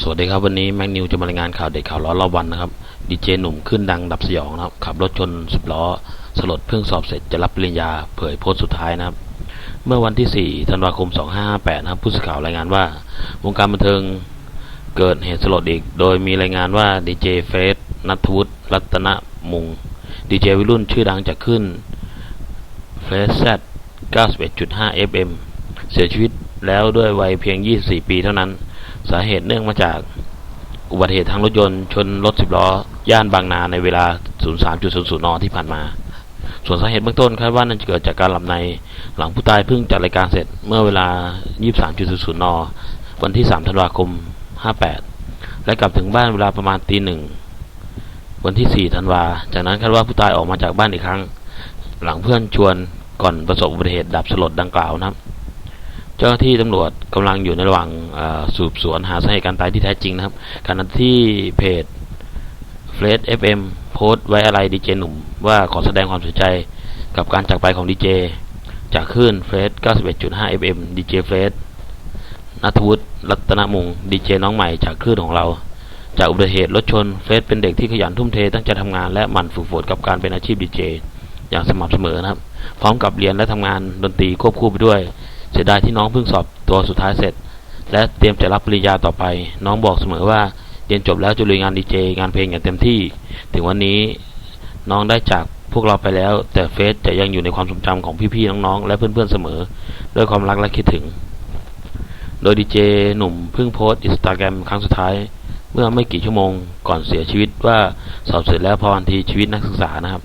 สวัสดีครับวันนี้แม็กนิวจะมารายงานข่าวเด็ดข่าวร้อนรอบวันนะครับดีเจหนุ่มขึ้นดังดับสยองนะครับขับรถชนสิบล้อ สลดเพิ่งสอบเสร็จจะรับปริญญาเผยโพสต์สุดท้ายนะครับ เมื่อวันที่ 4 ธันวาคม 2558 นะครับผู้สื่อข่าวรายงานว่า วงการบันเทิงเกิดเหตุสลดอีก โดยมีรายงานว่าดีเจเฟสนัทวุฒิรัตนมุงดีเจวิรุ่นชื่อดังจากขึ้นเฟสแซด91.5 FM เสียชีวิตแล้วด้วยวัยเพียง 24 ปีเท่านั้น สาเหตุเนื่องมาจากอุบัติเหตุทางรถยนต์ชนรถสิบล้อย่านบางนาในเวลา 03.00 น ที่ผ่านมา ส่วนสาเหตุเบื้องต้นคาดว่านั่นจะเกิดจากการหลับในหลังผู้ตายเพิ่งจัดรายการเสร็จเมื่อเวลา 23.00 น วันที่ 3 ธันวาคม 58 และกลับถึงบ้านเวลาประมาณตีหนึ่งวันที่ 4 ธันวา จากนั้นคาดว่าผู้ตายออกมาจากบ้านอีกครั้ง หลังเพื่อนชวนก่อนประสบอุบัติเหตุดับสลดดังกล่าวนะครับ เจ้าหน้าที่ตำรวจกำลังอยู่ในระหว่างสืบสวนหาสาเหตุการตายที่แท้จริงนะครับขณะที่เพจเฟรดเอฟเอ็มโพสต์ไว้อะไรดีเจหนุ่ม ว่าขอแสดงความเสียใจกับการจากไปของดีเจจากคลื่นเฟรด91.5 FM ดีเจเฟรดนัทวุฒิรัตนมุงดีเจน้องใหม่จากคลื่นของเรา จากอุบัติเหตุรถชนเฟรดเป็นเด็กที่ขยันทุ่มเทตั้งใจทำงานและหมั่นฝึกฝนกับการเป็นอาชีพดีเจอย่างสม่ำเสมอนะครับ พร้อมกับเรียนและทำงานดนตรีควบคู่ไปด้วย เสียดายที่น้องเพิ่งสอบตัวสุดท้ายเสร็จ และเตรียมจะรับปริญญาต่อไป น้องบอกเสมอว่าเรียนจบแล้วจะลุยงานดีเจงานเพลงอย่างเต็มที่ ถึงวันนี้น้องได้จากพวกเราไปแล้ว แต่เฟซจะยังอยู่ในความทรงจำของพี่ๆน้องๆ และเพื่อนๆเสมอ ด้วยความรักและคิดถึง โดยดีเจหนุ่มเพิ่งโพสต์อินสตาแกรมครั้งสุดท้าย เมื่อไม่กี่ชั่วโมงก่อนเสียชีวิตว่าสอบเสร็จแล้วพอวันทีชีวิตนักศึกษานะครับ